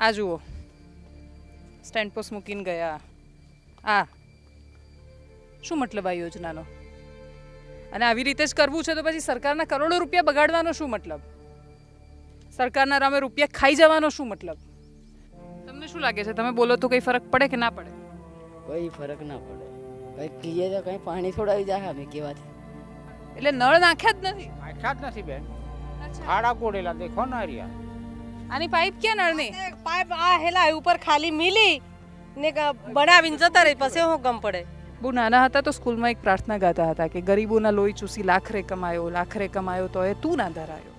આ જુઓ. Stand post મૂકીને ગયા. આ. શું મતલબ આ યોજનાનો? અને આવી રીતે જ કરવું છે તો પછી સરકારના કરોડો રૂપિયા બગાડવાનો શું મતલબ? સરકારના રામે રૂપિયા ખાઈ જવાનો શું મતલબ? તમને શું લાગે છે? તમે બોલો તો કંઈ ફરક પડે કે ના પડે? કોઈ ફરક ના પડે. કંઈ કીએ તો કંઈ પાણી છોડાવી જાય અમે કેવાથી એટલે નળ નાખ્યા જ નથી? નાખ્યા જ નથી બેન. ખાડા કોડેલા દેખો ના રહ્યા આની પાઇપ ક્યાં નળની? પાઇપ આ હેલા ઉપર ખાલી મિલી ને બનાવીને જતા રહી. પછી હું ગમ પડે. બહુ નાના હતા તો સ્કૂલમાં એક પ્રાર્થના ગાતા હતા કે ગરીબોના લોહી ચૂસી લાખરે કમાયો લાખરે કમાયો તો એ તું ના ધરાયો.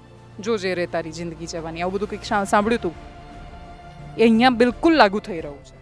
જોજે રે તારી જિંદગી જવાની. આવું બધું કંઈક સાંભળ્યું તું? એ અહીંયા બિલકુલ લાગુ થઈ રહ્યું છે.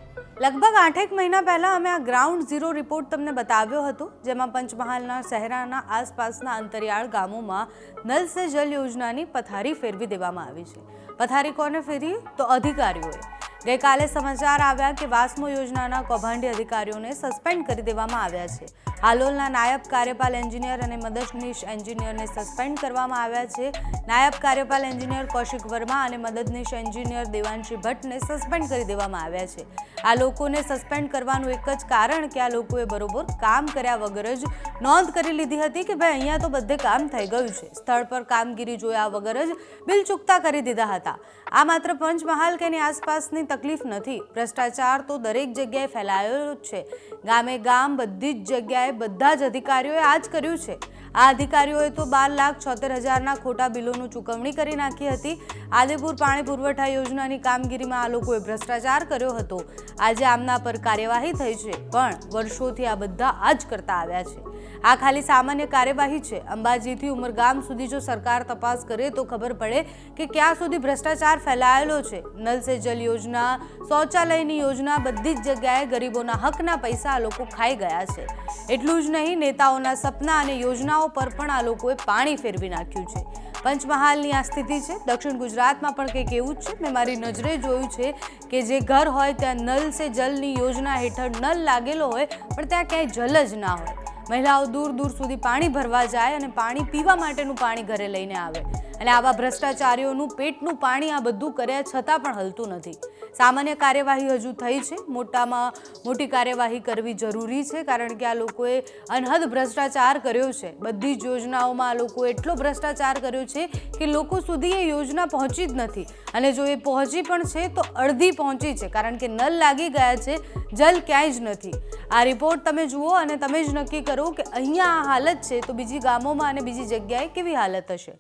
લગભગ આઠેક મહિના પહેલાં અમે આ ગ્રાઉન્ડ ઝીરો રિપોર્ટ તમને બતાવ્યો હતો જેમાં પંચમહાલના શહેરાના આસપાસના અંતરિયાળ ગામોમાં નલ સે જલ યોજનાની પથારી ફેરવી દેવામાં આવી છે. પથારી કોને ફેરવી? તો અધિકારીઓએ. ગઈકાલે સમાચાર આવ્યા કે વાસ્મો યોજનાના કૌભાંડી અધિકારીઓને સસ્પેન્ડ કરી દેવામાં આવ્યા છે. હાલોલના નાયબ કાર્યપાલ એન્જિનિયર અને મદદનીશ એન્જિનિયરને સસ્પેન્ડ કરવામાં આવ્યા છે. નાયબ કાર્યપાલ એન્જિનિયર કૌશિક વર્મા અને મદદનીશ એન્જિનિયર દેવાંશી ભટ્ટને સસ્પેન્ડ કરી દેવામાં આવ્યા છે. આ લોકોને સસ્પેન્ડ કરવાનું એક જ કારણ કે આ લોકોએ બરોબર કામ કર્યા વગર જ નોંધ કરી લીધી હતી કે ભાઈ અહીંયા તો બધે કામ થઈ ગયું છે. સ્થળ પર કામગીરી જોયા વગર જ બિલ ચૂકતા કરી દીધા હતા. આ માત્ર પંચમહાલ કે આસપાસની તકલીફ નથી. ભ્રષ્ટાચાર તો દરેક જગ્યાએ ફેલાયેલો જ છે. ગામે ગામ બધી જ જગ્યાએ બધા જ અધિકારીઓએ આ જ કર્યું છે. આ અધિકારીઓએ તો બાર લાખ છોતેર હજારના ખોટા બિલોનું ચૂકવણી કરી નાખી હતી. આદિપુર પાણી પુરવઠા યોજનાની કામગીરીમાં આ લોકોએ ભ્રષ્ટાચાર કર્યો હતો. આજે આમના પર કાર્યવાહી થઈ છે. પણ વર્ષોથી આ બધા આ જ કરતા આવ્યા છે. આ ખાલી સામાન્ય કાર્યવાહી છે. અંબાજીથી ઉમરગામ સુધી જો સરકાર તપાસ કરે તો ખબર પડે કે ક્યાં સુધી ભ્રષ્ટાચાર ફેલાયેલો છે. નલ સે જલ યોજના, શૌચાલયની યોજના, બધી જ જગ્યાએ ગરીબોના હકના પૈસા આ લોકો ખાઈ ગયા છે. એટલું જ નહીં, નેતાઓના સપના અને યોજનાઓ પર પણ આ લોકોએ પાણી ફેરવી નાખ્યું છે. પંચમહાલની આ સ્થિતિ છે. દક્ષિણ ગુજરાતમાં પણ કંઈક એવું જ છે. મેં મારી નજરે જોયું છે કે જે ઘર હોય ત્યાં નલ સે જલની યોજના હેઠળ નલ લાગેલો હોય, પણ ત્યાં ક્યાંય જલ જ ના હોય. મહિલાઓ દૂર દૂર સુધી પાણી ભરવા જાય અને પાણી પીવા માટેનું પાણી ઘરે લઈને આવે. અને આવા ભ્રષ્ટાચારીઓનું પેટનું પાણી આ બધું કર્યા છતાં પણ હલતું નથી. સામાન્ય કાર્યવાહી હજુ થઈ છે. મોટામાં મોટી કાર્યવાહી કરવી જરૂરી છે કારણ કે આ લોકોએ અનહદ ભ્રષ્ટાચાર કર્યો છે. બધી જ યોજનાઓમાં આ લોકોએ એટલો ભ્રષ્ટાચાર કર્યો છે કે લોકો સુધી એ યોજના પહોંચી જ નથી. અને જો એ પહોંચી પણ છે તો અડધી પહોંચી છે કારણ કે નલ લાગી ગયા છે. જલ ક્યાંય જ નથી. આ રિપોર્ટ તમે જુઓ અને તમે જ નક્કી કરો કે અહીંયા આ હાલત છે તો બીજી ગામોમાં અને બીજી જગ્યાએ કેવી હાલત હશે?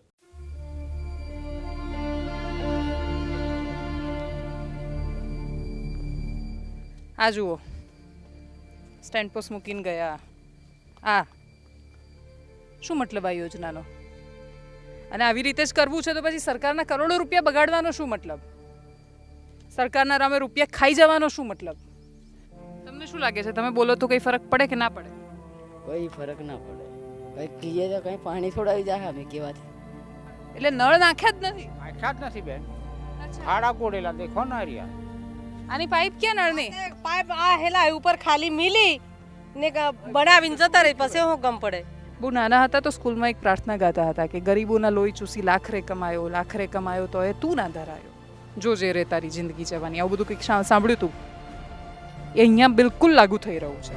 આ જુઓ. સ્ટેન્ડ પોસ્ટ મૂકીને ગયા. આ. શું મતલબ આ યોજનાનો? અને આવી રીતે જ કરવું છે તો પછી સરકારના કરોડો રૂપિયા બગાડવાનો શું મતલબ? સરકારના રામે રૂપિયા ખાઈ જવાનો શું મતલબ? તમને શું લાગે છે? તમે બોલો તો કંઈ ફરક પડે કે ના પડે? કોઈ ફરક ના પડે. કંઈ કહીએ તો કંઈ પાણી છોડાવી જાય અમે કેવાથી એટલે નળ નાખ્યા જ નથી? નાખ્યા જ નથી બેન. ખાડા કોડેલા દેખો ના રહ્યા આની પાઇપ ક્યાં નળની? પાઇપ આ હેલા ઉપર ખાલી મિલી ને બનાવીને જતા રહી. પછી હું ગમ પડે. બહુ નાના હતા તો સ્કૂલમાં એક પ્રાર્થના ગાતા હતા કે ગરીબોના લોહી ચૂસી લાખરે કમાયો લાખરે કમાયો તો એ તું ના ધરાયો. જોજે રે તારી જિંદગી જવાની. આવું બધું કંઈક સાંભળ્યું તું? એ અહીંયા બિલકુલ લાગુ થઈ રહ્યું છે.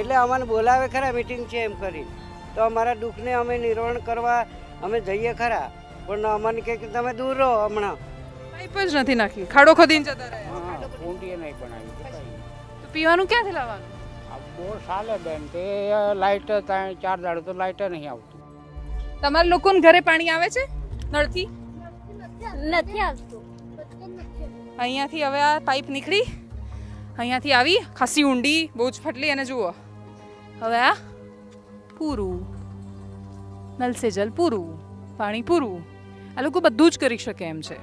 એટલે અમને બોલાવે ખરા મિટિંગ છે એમ કરી તો અમારા દુઃખને અમે નિર્વહણ કરવા અમે જઈએ ખરા. પણ અમને કહે કે તમે દૂર રહો હમણાં. પાઇપ જ નથી નાખી ખાડો ખોદીને જતા રહ્યા. હા ઊંડીએ નહીં પણ આવી તો પીવાનું ક્યાંથી લાવવાનું? બહુ ચાલે બેન તે લાઇટ ત્યાં ચાર દાડો તો લાઇટ નહીં આવતું. તમારા લોકોને ઘરે પાણી આવે છે? નળથી? નથી આવતું. અહીંયાથી હવે આ પાઇપ નીકળી. અહીંયાથી આવી ખાસી ઊંડી બહુ જ ફટલી અને જુઓ. હવે આ પૂરું. નલ સે જલ પૂરું, પાણી પૂરું. આ લોકો બધું જ કરી શકે એમ છે.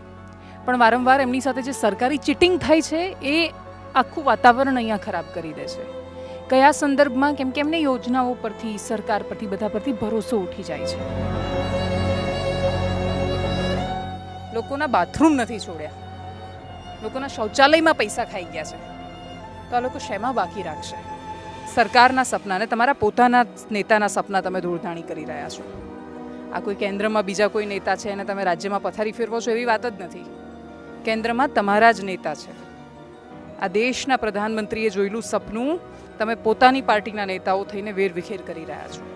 પણ વારંવાર એમની સાથે જે સરકારી ચીટિંગ થાય છે, એ આખું વાતાવરણ અહીંયા ખરાબ કરી દે છે. કયા સંદર્ભમાં, કેમ કે એમને યોજનાઓ પરથી, સરકાર પરથી, બધા પરથી ભરોસો ઉઠી જાય છે. લોકોના બાથરૂમ નથી છોડ્યા. લોકોના શૌચાલયમાં પૈસા ખાઈ ગયા છે. તો આ લોકો શેમાં બાકી રાખશે? સરકારના સપનાને તમારા પોતાના નેતાના સપના તમે ધૂળધાણી કરી રહ્યા છો. આ કોઈ કેન્દ્રમાં બીજા કોઈ નેતા છે અને તમે રાજ્યમાં પથારી ફેરવો છો એવી વાત જ નથી. કેન્દ્રમાં તમારા જ નેતા છે. આ દેશના પ્રધાનમંત્રીએ જોયેલું સપનું તમે પોતાની પાર્ટીના નેતાઓ થઈને વેરવિખેર કરી રહ્યા છો.